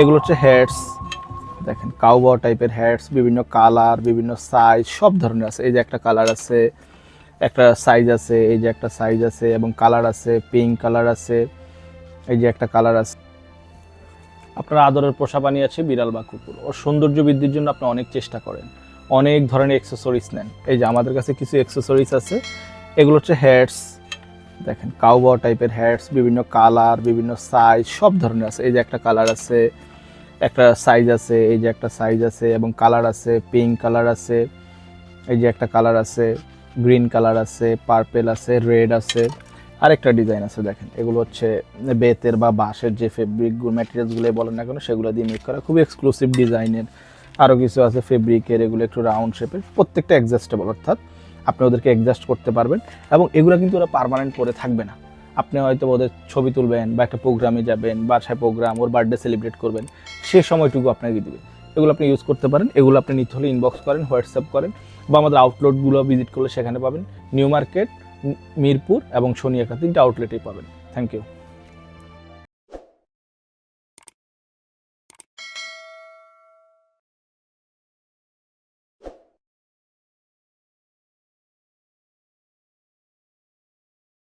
এগুলো হচ্ছে হ্যাটস দেখেন কাউব টাইপের হ্যাটস বিভিন্ন কালার বিভিন্ন সাইজ সব ধরনের আছে। এই যে একটা কালার আছে, একটা সাইজ আছে, এই যে একটা সাইজ আছে, এবং কালার আছে পিঙ্ক কালার আছে, এই যে একটা কালার আছে। আপনার আদরের পোষা পানি আছে বিড়াল বা কুকুর। ওর সৌন্দর্য বৃদ্ধির জন্য আপনি অনেক চেষ্টা করেন। অনেক ধরনের এক্সেসরিজ নেন। এই যে আমাদের কাছে কিছু এক্সেসরিজ আছে। এগুলো হচ্ছে হ্যাটস দেখেন কাউব টাইপের হ্যাটস বিভিন্ন কালার বিভিন্ন সাইজ সব ধরনের আছে। এই যে একটা কালার আছে, একটা সাইজ আছে, এই যে একটা সাইজ আছে, এবং কালার আছে পিঙ্ক কালার আছে, এই যে একটা কালার আছে গ্রিন কালার আছে পার্পেল আছে রেড আছে। আরেকটা ডিজাইন আছে, দেখেন, এগুলো হচ্ছে বেতের বা বাঁশের যে ফেব্রিকগুলো ম্যাটেরিয়ালসগুলো বলেন না কেন, সেগুলো দিয়ে মেক করা। খুবই এক্সক্লুসিভ ডিজাইনের আরও কিছু আছে ফেব্রিকের এগুলো একটু রাউন্ড শেপের প্রত্যেকটা অ্যাডজাস্টেবল অর্থাৎ আপনি ওদেরকে অ্যাডজাস্ট করতে পারবেন এবং এগুলো কিন্তু ওরা পার্মানেন্ট পরে থাকবে না। আপনি হয়তো ওদের ছবি তুলবেন বা একটা প্রোগ্রামে যাবেন, বাসায় প্রোগ্রাম ওর বার্থডে সেলিব্রেট করবেন, সে সময়টুকু আপনাকে দিবে। এগুলো আপনি ইউজ করতে পারেন, এগুলো আপনি নিতে হলে ইনবক্স করেন হোয়াটসঅ্যাপ করেন বা আমাদের আউটলেটগুলো ভিজিট করলে সেখানে পাবেন। নিউ মার্কেট মিরপুর এবং সোনিয়াকা তিনটা আউটলেটেই পাবেন। Thank you